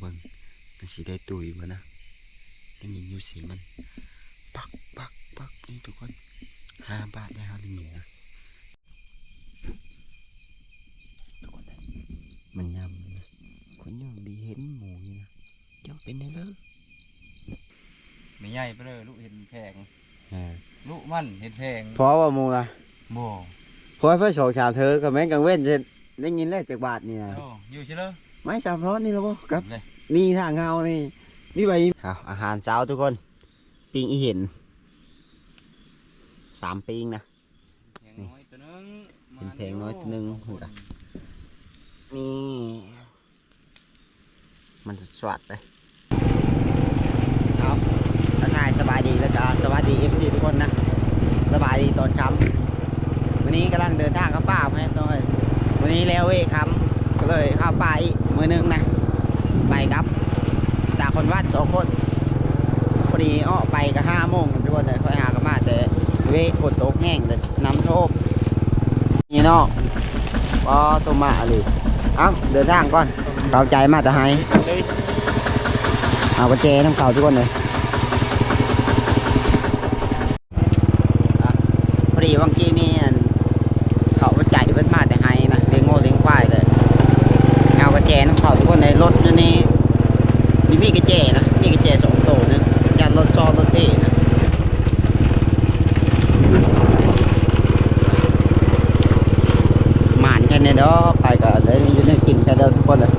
เบิ่งมันสิได้ตุยบ่นะได้ยินอยู่เสียงมัน ปักปักปักนี่ทุกคนห้าบาทได้เฮาได้ยินนะทุกคนได้มันยำนะคนยังดีเห็นหมูนี่นะเจ้าเป็นไงเด้อไม่ใหญ่ไปเลยลูกเห็นแพงอ่าลูกมันเห็นแพงเพราะว่าหมูนะโม่เพราะว่าเพื่อโชว์ชาวเธอกับแม่งกังเว้นจะได้ยินเลขจากบาทนี่นะโอ้อยู่ใช่เลย ไม่สามร้อนนี่แล้วบ่ครับเลยนี่ทางเงานี่นี่ใบเอาอาหารเช้าทุกคน ปิงอีเห็นสามปิงนะแพงน้อยตัวนึงเป็นแพงน้อยตัวนึงสอคนนี่ มันจะสวัสดเลยครับทักทายสบายดีแล้วก็สวัสดี FC ทุกคนนะ สบายดีตอนค่ำวันนี้กำลังเดินทางเข้าป่าไหมครับน้องเอ้ยวันนี้แล้วเว้ยค่ำ ก็เลยเข้าป่าอีกมือหนึงนะไปครับตาคนวัดสองคนพอดีอ้อไปก็ห้าโมงทุกคนเลยค่อยหากมาแต่เว้ยฝนตกแห้งเลยน้ำท่วมนี่เนาะก็ตัวมาเลยเอ้าเดินทางก่อนเกาใจมาจะให้เอากระเจน้ำเก่าทุกคนเลยพอดีวังกี้นี่ อนี่มีมีกระเจนะมีกระเจสองตัวนึงจัดรถซอรถเอนะหมานแค่นี้เด้อไปก็ได้อยู่ในกินแค่เดียวทุกคนเลย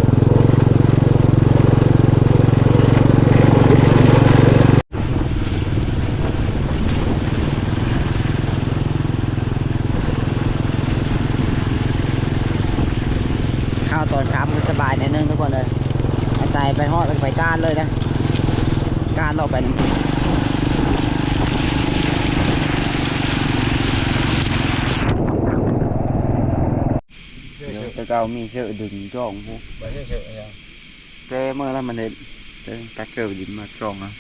ข้าวตอนค้ำก็สบายในดนึงทุกคนเลย อาศัยไปหอดไปก้านเลยนะก้านเราไปน้ำเชื่อเดี๋ยวเชื่อแต่เก่ามีเชือดึงจ้องพวกไปเชื่อเชื่อยังเจเมื่อแล้วมันเห็นตักเกิดดินมาจ้องอะ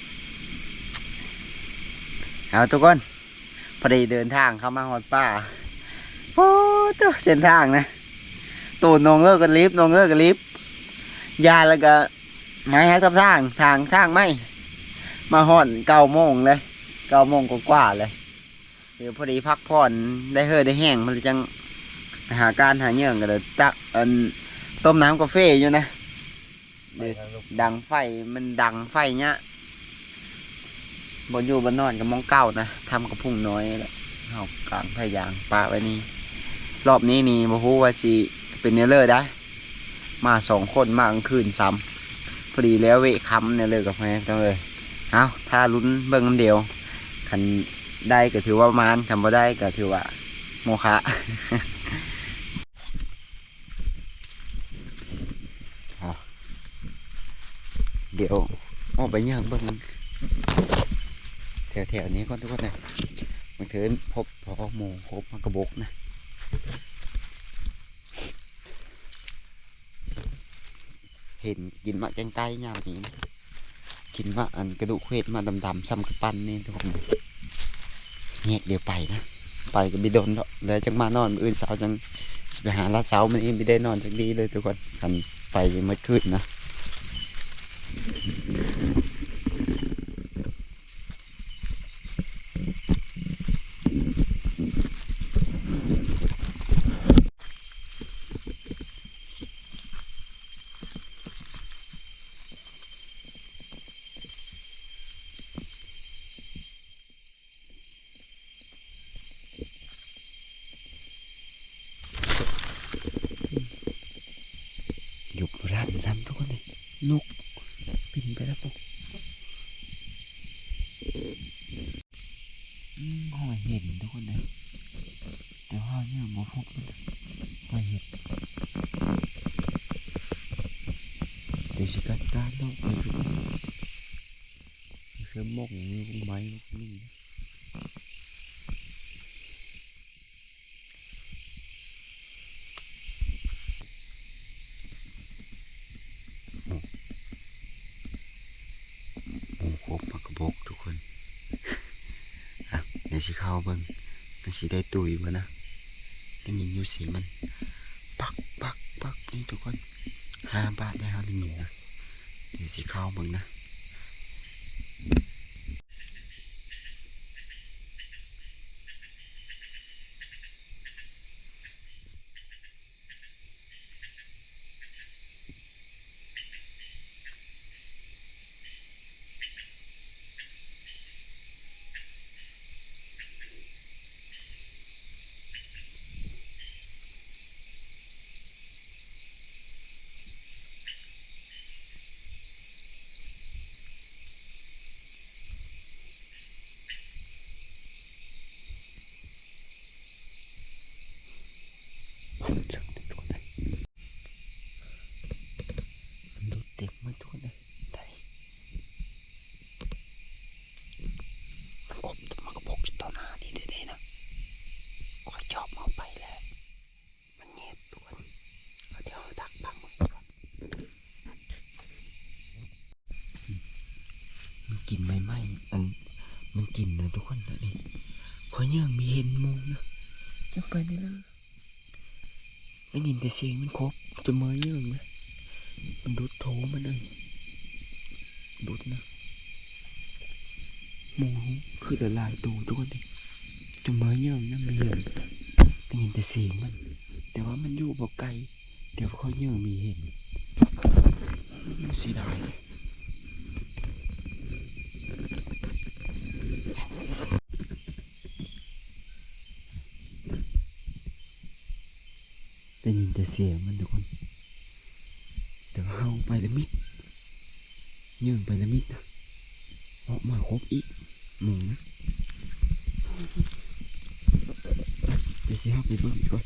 เอาทุกคนพอดีเดินทางเข้ามาหอดป่าโอ้ตัวเส้นทางนะตูนนองเลิกกันลิฟต์นองเลิกกันลิฟต์ยาแล้วก็ ไม้ให้ทับทางทางทางไม่มาห่อนเก้าโมงเลยเก้าโมงกว่าเลยเดี๋ยวพอดีพักผ่อนได้เฮอได้แห้งมันจังหาการหาเงื่อนกันเลยตักอันต้มน้ำกาแฟอยู่นะดังไฟมันดังไฟเนี้ยบนอยู่บนนอนกับมองเก้านะทำกับพุ่งน้อยแหละเอากลางพยางปะไว้นี่รอบนี้นี่มาฮู้ว่าสิเป็นเนื้อเลอได้มาสองคนมากลางคืนซ้ำ พอดีแล้วเวค้ำเนี่ยเลยกับแม่จังเลยเอาถ้าลุ้นเบิ่งน้ำเดียวคันได้ก็ถือว่าประมานคันบ่ได้ก็ถือว่า โมฆะเดี๋ยวออกไปย่างเบิ่งแถวๆนี้ก่อนทุกคนนะมันถือพบพอหมูพบมันกระบกนะ เห็นกินมะแกงไก่ยามนี้กินมะอันกระดูกเควดมาดำๆซ้ำกระปั้นนี่ทุกคนเงียเดี๋ยวไปนะ ไปก็บิดนแล้วแล้วจังมานอนอื่นเช้าจังสิไปหาลาดเช้ามันเองไม่ได้นอนจังดีเลยทุกคนกันไปเมื่อคืนนะ หยุดร้านซ้ำทุกค นเลยนกบินไปแล้วปุ๊บอืมหอยเห็นทุกคนเลยแต่ว่าเนี่ยโมพบมันหอยเห็นเดี๋ยวจะกัดการนกเลยทุกคนเสือมกมีไม้นี่หมูโคกปลากระบอกทุกคน อะ เขาเบิ่งมันสีได้ตุยบ่นะได้ยินอยู่สีมัน ปักปักปักนี่ทุกคนห้าบาทได้ห้าได้ยินนะเดี๋ยวสิเข้าเบิ่งนะ มันเลิกทุกคนเลยมันดูเต็มมาทุกคนเลยไทยมันกบมันก็พกอยู่ต่อหน้านี่เด้ๆนะคอยชอบเอาไปแล้ว มันเงียบทุกคนเอาเดี๋ยวเอาดักพังมันก่อนมันกินไม่ไหมอันมัน กินนะทุกคนนะนี่คอยยังมีเห็นหมูนะจังไปนี่เลยได้ยินแต่เสียงมันครบจนมือเยื่องเลยมันดูดโถมันเลยดูดนะหมูคือละลายตัวทุกคนดิจนมือเยื่องนั่นไม่เห็นได้ยินแต่เสียงมัน แต่ว่ามันอยู่บ่ไกลเดี๋ยวเขาเยื่องมีเห็นมันเสียดายเลยได้ยิน แต่เสียงมันทุกคน แต่ว่าเฮาไปละมิดยื่นไปละมิดนะออกมาครบอีกหมูนะเดี๋ยวสิเอาไปเบิ่งก่อน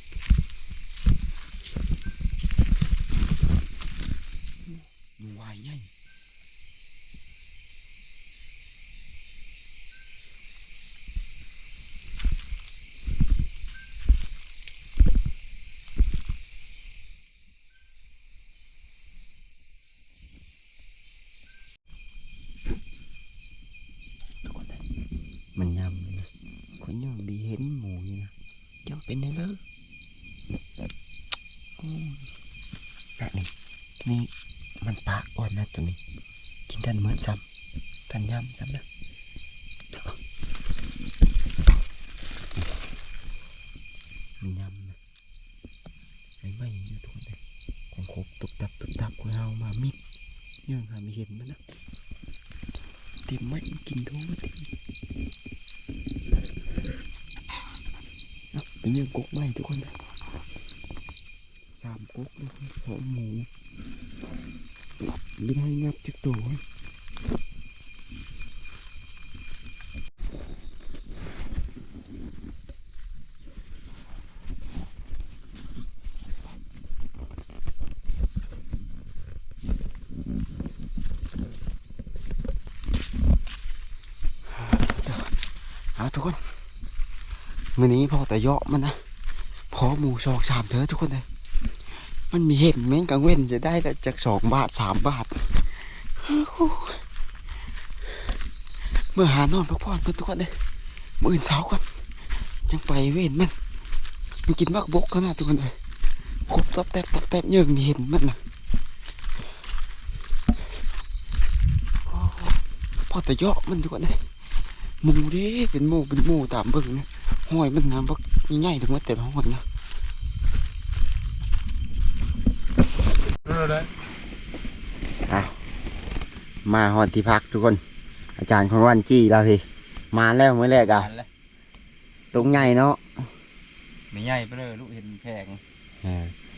วายใหญ่ทุกคนเลยมันยำเลยนะคนยังดีเห็นหมูอยู่นะเจ้าเป็นไงเลยโอ้ย นี้นี่มันปลาอ่อนนะตัวนี้ กินทันเหมือนซ้ำทันย่ำซ้ำนะมันย่ำนะไอ้ไม่เนี่ทุกคนเลยของครบตุบตับตุบตับของเรามามิดยังหาไม่เห็นมันนะเต็มไม่กินท้องมันเต็มเอาเป็นยังกกไม่ทุกคนเลยสามกกเลยหอมหมู ไม่ได้งับจากตัว เอาทุกคน วันนี้พอแต่เยาะมันนะพอหมูชอกสามเถอะทุกคนเลยมันมีเห็นแม่งกังเว้นจะได้แต่จากสองบาทสามบาท เมื่อหานอนพักผ่อนเพื่อนทุกคนเลยมื่อื่นเช้าก่อนจังไปเว้นมันมันกินบักบกขนาดทุกคนเลยครบตอบแตบตอบแตบเยิ่งมีเห็นมันนะพอแต่เยาะมันทุกคนเลยหมูเด้เป็นหมูเป็นหมูตามเบิ่งนะ ห้อยมันนะบักง่ายๆถึงว่าแต่ละห้อยนะรู้เลยมาฮอดที่พักทุกคน อาจารย์ของวันจี้เราสิมาแล้วเมื่อแรกอะอ่านเลยตรงใหญ่เนาะไม่ใหญ่ไปเลยลูกเห็นแพง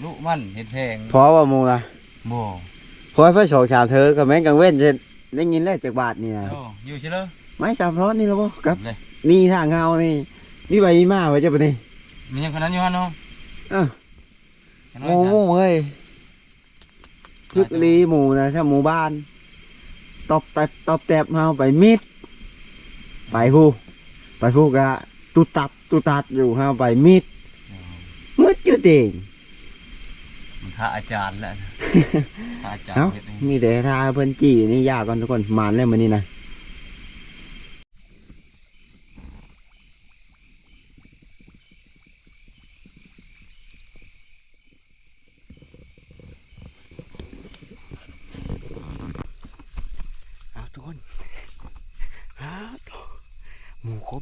ลูกมันเห็นแพงเพราะว่ามูละโบ่เพราะเพื่อโชว์ชาวเธอกับแม่งกังเว้นจะได้ยินแล้วจากบาทนี่นะโอ้อยู่ใช่เลยไม้สามร้อนนี่แล้วบ่ครับเลยนี่ทางเฮานี่ นี่ใบมาไว้จะปะนี่มีอย่างคนนั้นอยู่ฮะน้องเออหมูหมูเฮ้ยพึกลีหมูนะถ้าหมู่บ้าน ตอบแตบตอบแตบเฮาไปมิด ไปผู้ไปผู้กะตุตับตุตัดอยู่เฮาไปมิดมืดอยู่เด่งมันค่าอาจารย์แหละนะค่าอาจารย์เอ้าเห็ดนี่มีแต่ทาเพิ่นจี้นี่ยากก่อนทุกคนมานแล้วมื้อนี้นะ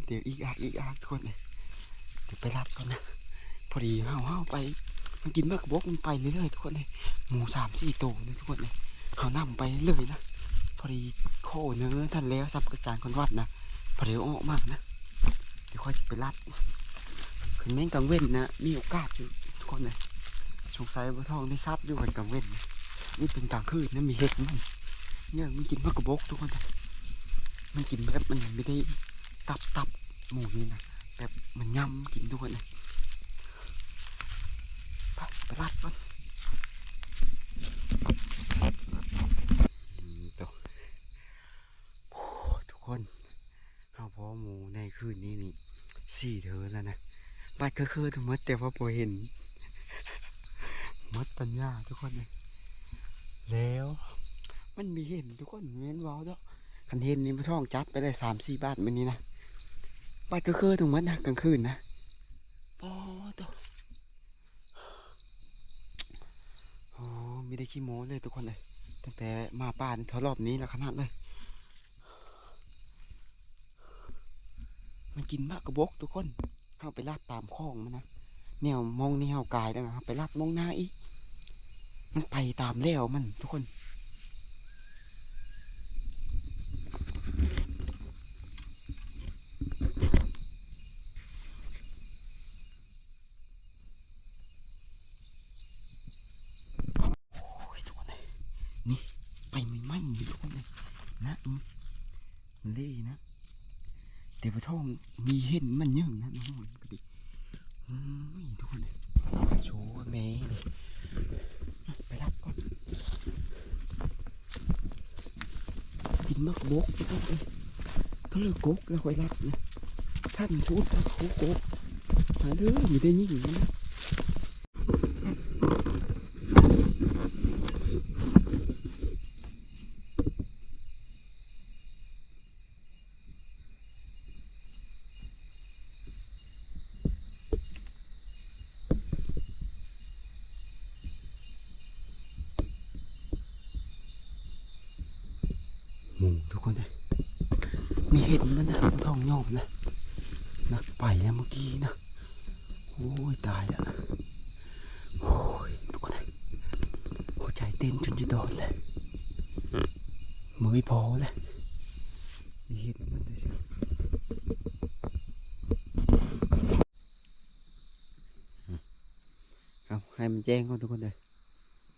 เดี๋ยวอีกอาอีกอา ทุกคนเลยเดี๋ยวไปรับก่อนนะพอดีห้าวห้าไปมันกินมากกบกมันไปเรื่อยๆทุกคนเลยหมูสามสี่ตัวเลยทุกคนเลยเขานำไปเรื่อยนะพอดีโคเนื้อท่านแล้วสับกระจายคนวัดนะพอดีออกมากนะเดี๋ยวค่อยไปรับคือแม่งกังเว้นนะมีโอกาสอยู่ทุกคนเลยสงสัยว่าทองได้ซับอยู่กันกังเว้นนี่เป็นกลางคืนนะมีเห็ดมันเนี่ยมันกินมากกระบกทุกคนเลยมันกินแบบมันไม่ได้ตับตับหมูนี่นะ แบบมันย่ำกินด้วยนะไปไปรัดก่อนตัวโอ้ทุกคนเอาพอหมูในคืนนี้นี่สี่เธอแล้วนะบ้านก็คือทั้งหมดแต่ว่าพอเห็นหมดปัญญาทุกคนเลยแล้วมันมีเห็นทุกคนเม้นว้าเด้อคันเห็นนี่มาท่องจัดไปได้สามสี่บาทมันนี้นะ บาทก็คือตรงมันนะกลางคืนนะปอตัวโอ้ไม่ได้ขี้โม้เลยทุกคนเลยตั้งแต่มาป่านเขารอบนี้แล้วขนาดเลย มันกินมากกระบกทุกคนเข้าไปลาดตามคลองมันนะแนวมองนี่เฮากายแล้วนะครับไปลาดมองหน้าอีกมันไปตามแล้วมันทุกคน โอ้ยทุกคนเลยนี่ไปไม่ไหม้เลยทุกคนเลยนะอืมมันเล่นะ ไปท่องมีเห็นมันยิ่งนะน้องมันก็ดิอืมทุกคนโชว์แม่ไปรับก่อนกินมากบกทุกคนเลยก็เลยกกแล้วค่อยรับนะท่านพูดท่าเขากกหาเรื่องไม่ได้ยิ่งนะ หมูทุกคนเลยมี เห็ดมันนะท้องโยมนะนักไปนะเมื่อกี้นะโอ้ยตายและโอ้ยทุกคนเลยหัวใจเต้นจนจะโดนเลยมือไม่พอเลยมีเห็ดมันด้วยสิเอาให้มันแจ้งก่อนทุกคนเลย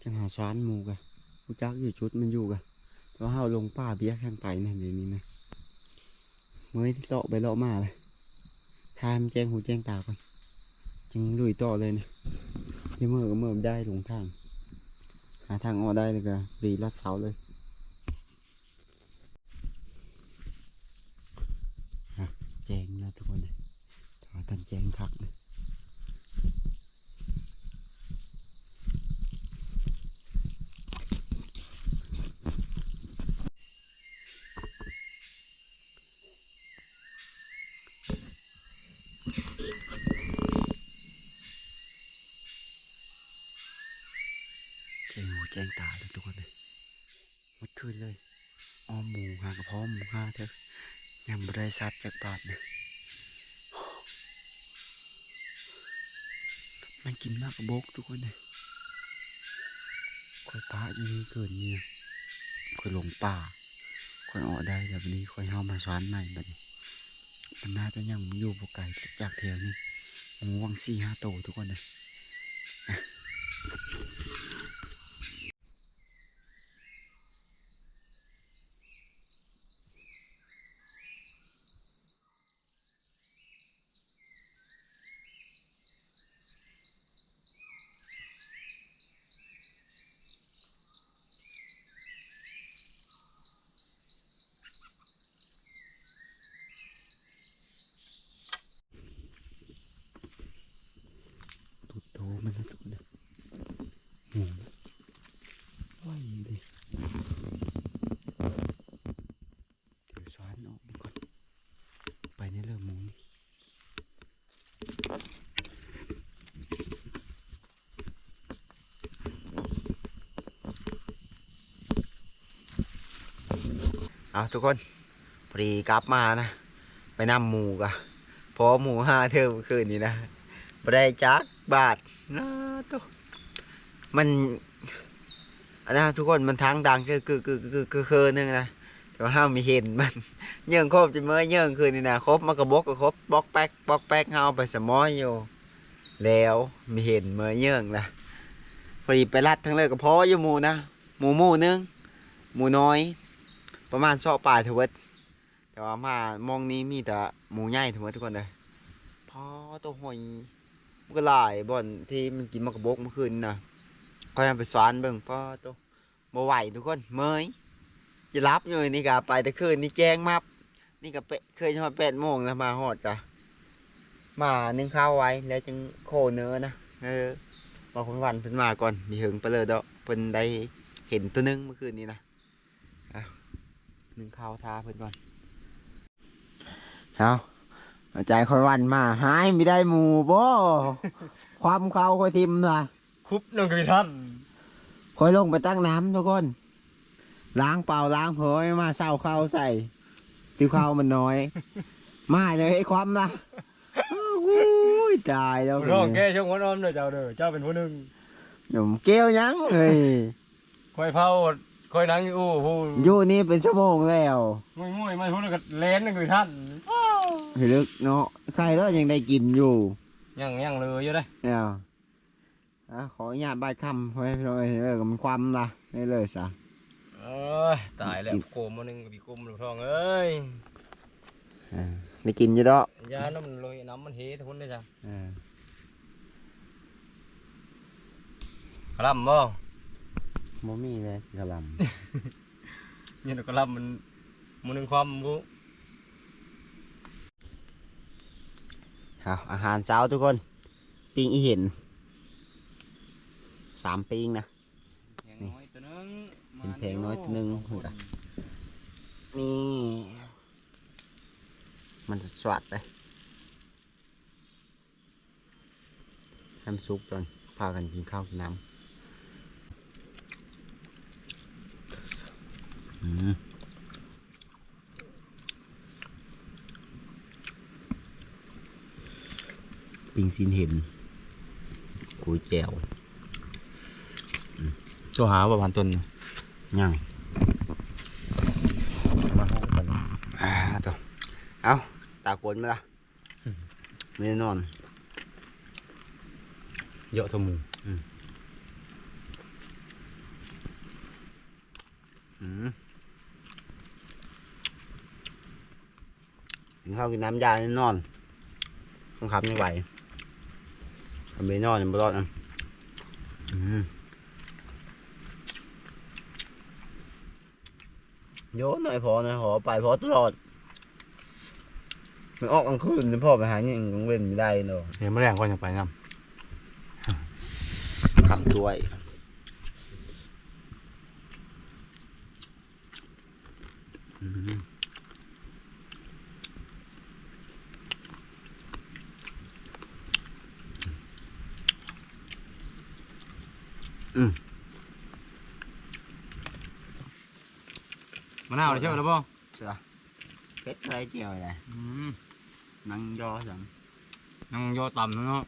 จะหาช้านหมูกันกูจักอยู่ชุดมันอยู่กันเราเฮาลงป่าเบี้ยข้างไปนั่นเดี๋ยวนี้นะ เมื่อที่เลาะไปเลาะมาเลยทามนแจ้งหูแจ้งตาก่อนจึงลุยต่อเลยเนี่ยที่เมื่อก็เมื่อได้หลงทาง หาทางออกได้เลยก็รีลัดเสาเลยอะแจ้งนะทุกคนเลยถอท่านแจ้งคักเลย แจ้งหูแจ้งตาเลยทุกคนเลยหมดคืนเลยอ้อมหมูหากระเพาะหมูห้าเถอะยังบริษัทจากบาทนะมันกินมากกระบกทุกคนเลยคอยป้าอยู่นี่เกินเนี่ยคอยหลงป่าคอยออกได้แต่วันนี้คอยเข้ามาสานใหม่บัดนี้มันน่าจะยังอยู่ปกไกลจากแถวนี้หมูวังสี่ห้าโตวทุกคนเลย ตุดโตมันนะทุกคนนะหมูนะไหวดิเดี๋ยวช้อนออกไปก่อน ไปในเรื่องหมูนี่ เอาทุกคนพอดีกลับมานะ ไปนำหมูกะพอหมูห้าเทอมคืนนี้นะบ่ได้จักบาทนะตัวมันอันนะทุกคนมันทางดังคือคือคือคือคือคือนึงนะแต่ว่าห้ามมีเห็นมันเยื่องครบจะเมื่อเยื่องคืนนี่นะครบมันก็บกก็ครบบล็อกแป๊กบล็อกแป๊กเฮาไปสมอยอยู่ แล้วมีเห็นเมื่อเยื่องนะพอดีไปรัดทั้งเลยก็พออยู่หมูนะหมูหมูนึงหมูน้อย ประมาณซอกปลายทเวดแต่ว่ามามองนี้มีแต่หมูใหญ่ทั้งหมดทุกคนเลยพอตัวหอยมันก็หลายบ่อนที่มันกินมันกระบกเมื่อคืนนะก็ยังไปสอนเบิ่งพอตัวบ่ไหวทุกคนเมยจะรับอยู่นี่กะไปแต่คืนนี่แจ้งมับนี่ก็เปะเคยจะมาแปดโมงแล้วมาหอดกะมานึ่งข้าวไว้แล้วจึงโคเนื้อนะเออบอกคุณวันเพิ่นมาก่อนมีหึงไปเลยเด้อเพิ่นได้เห็นตัวหนึงเมื่อคืนนี้นะเอานึ่งข้าวทาเพิ่นก่อนเอาเอาใจคอยวันมาหายไม่ได้หมูบ่ความเขาคอยทิมนะคุบน้องคือท่านคอยลงไปตั้งน้ำทุกคน ล้างเปล่าล้างเผยมาเศร้าข้าวใส่ติวข้าวมันน้อย มาเลยไอ้ความนะโอ้ยตายแล้วร้องแค่ช่วงวันออมเด้อเจ้าเด้อเจ้าเป็นผู้หนึ่งหนุ่มเกี้ยวยังเอ้ยคอยเผา คอยนั่งอยู่อู้หูอยู่นี่เป็นชั่วโมงแล้วมุ้ยมุ้ยมาพูดแล้วก็เล่นนั่นคือท่านพี่ลึกเนาะใครแล้วยังได้กินอยู่ยังยังเลยอยู่ได้เนี่ยอะขออนุญาตบายคำไว้พี่น้อยเลิกกับมันความละไม่เลยซะเอ้ยตายแล้วโคมมาหนึ่งกับพี่คุมลูกทองเอ้ยอ่าได้กินอยู่ดอกยาน้ำมันลอยน้ำมันเฮทุกคนได้จ้ะอ่ากระลำบ่ บ่มีเลยกระหลนี่กระลำมันมันหนึ่งความบุำเอาอาหารเช้าทุกคน ปิ้งอีเห็น สามปิ้งนะ แพงน้อยตัวนึงเป็นแพงน้อยตัวหนึ่งนี่ มันจะสวัดเลยให้มันสุกก่อนพากันกินข้าวกินน้ำอืม ปิงซินเห็นกุยแจวตัวหาประมาณต้นยังมาห้องกันอ่าตัวเอาตากวนไหมล่ะไม่ได้นอน เยอะเท่าหมูอืม กินข้าวกินน้ำยาแน่นอน ต้องขับไม่ไหวทำไม่นอนยังไม่รอดนะอืมโยนหน่อยพอหน่อยพอไปพอตลอดมันออกกลางคืนนี่พ่อไปหาเนี่ยยังเว้นไม่ได้เนาะเห็นแมลงก็ยังไปน้ขับด้วยอืมอืมำ มะนาวเลยใช่ไหมล่ะบ่เสือเพชรอะไรเจียวอะไรนังยอสังนั่งย่อต่ำเนาะ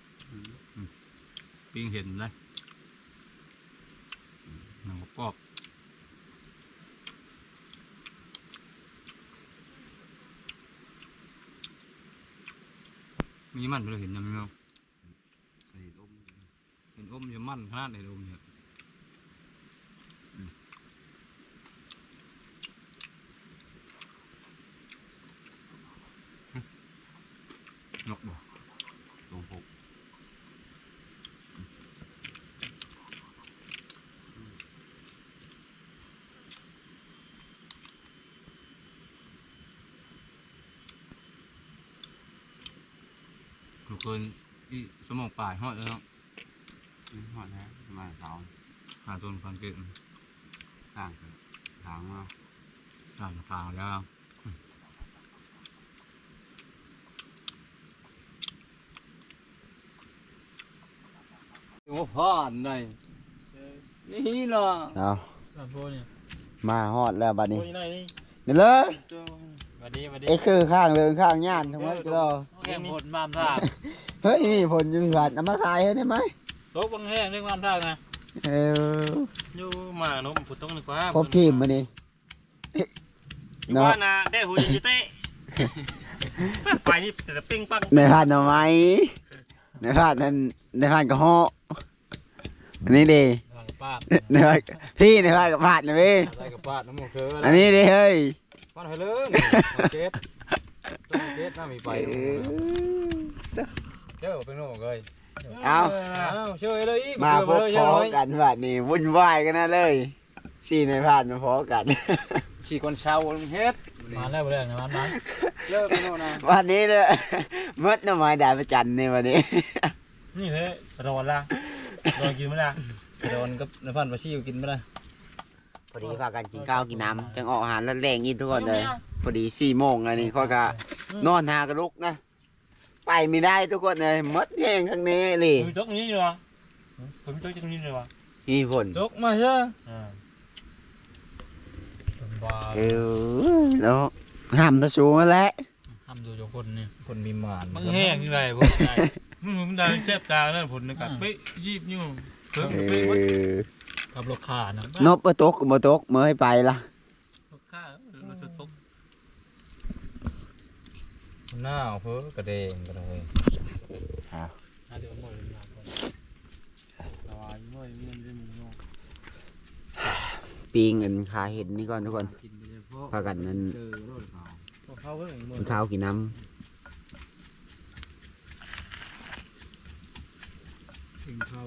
ปิ้งเห็นเลยนั่งกรอบมีมันเลยเห็นยังไม่รู้ใส่ต้มเห็นอมจะมันขนาดไหนอมเนี่ยนกบ่ ลงหก ทุกคนอีสมองป่ายหอดแล้วเนาะหอดนะมาสองหาต้นพันเกิดต่างกันถางมาตามทางแล้วโอ้ผ่านได้นี่ล่ะเอาโบเนี่ยมาหอดแล้วบัดนี้โบนี่ไหนนี่นี่เลยเจ้ามาดีมาดีเอ้คือข้างเรืองข้างย่านทั้งหมดก็แห้งผลมามท่าเฮ้ยมีผลอยู่มีบาทนำมาขายให้ได้ไหมตกบังแห้งเรื่องมามท่าไงเอออยู่มาเนาะผมต้องนึกว่าครบทีมมานี่อยู่ว่านะได้หูยิงเต้ไปนี่แต่ปิ้งปังในพานหน่อไม้ในพานนั้นในพานกระห้ออันนี้ดีทางป้าในพานพี่ในพานกับพาดนะพี่อะไรกับป้าน้ำมันเคืออันนี้ดีเฮ้ยมันให้เลยเจ็ดต้อง เจ็ดน่ามีไปเจ้าเป็นโน่เลยเอาเอาช่วยเลยมาพบพอกันบาดนี้วุ่นวายกันนะเลยสี่ในพานมาพอกันฉีคนเช่าเฮ็ดมาแล้วเรื่องนะมันเลิกเป็นโน่นะวันนี้เนี่ยมดหน่อไม้ดาวประจันในวันนี้นี่เฮ้ยรอนละรอนกินไม่ได้โดนกับนพันมาชี้กินไม่ได้ พอดีพากันกินข้าวกินน้ำจังออกอาหารแล้วแรงอีกทุกคนเลยพอดีสี่โมงอันนี้เขาก็นอนหากระลุกนะ ไปไม่ได้ทุกคนเลยมดแห้งข้างนี้เลยผมจกนี้อยู่วะผมจกตรงนี้เลยวะมีผลจกมาเช่อ่าบ้าเออแล้วห้ามตะชูมาแล้วทำดูจคนนี่คนมีหมานมันแห้งยังไงพวกนายมึงได้แซ่บตานั่นผลนึกกันไปยีบอยู่เพิ่มเอไปวัดอ กับราคานะนบประตกบ่ตกเมื่อให้ไปละค่าเราจะตกหน้าเพ้อกระเดงกระเดงอะเดี๋ยวหมดเลยนะตายเมื่อยมีเงินได้มึงเนาะปีเงินคาเห็นนี่ก่อนทุกคนกินไปเลยพวกพากันนั้นเจอรถเขาพวกเขาเพิ่งมือกินข้าวกินน้ถึงเขา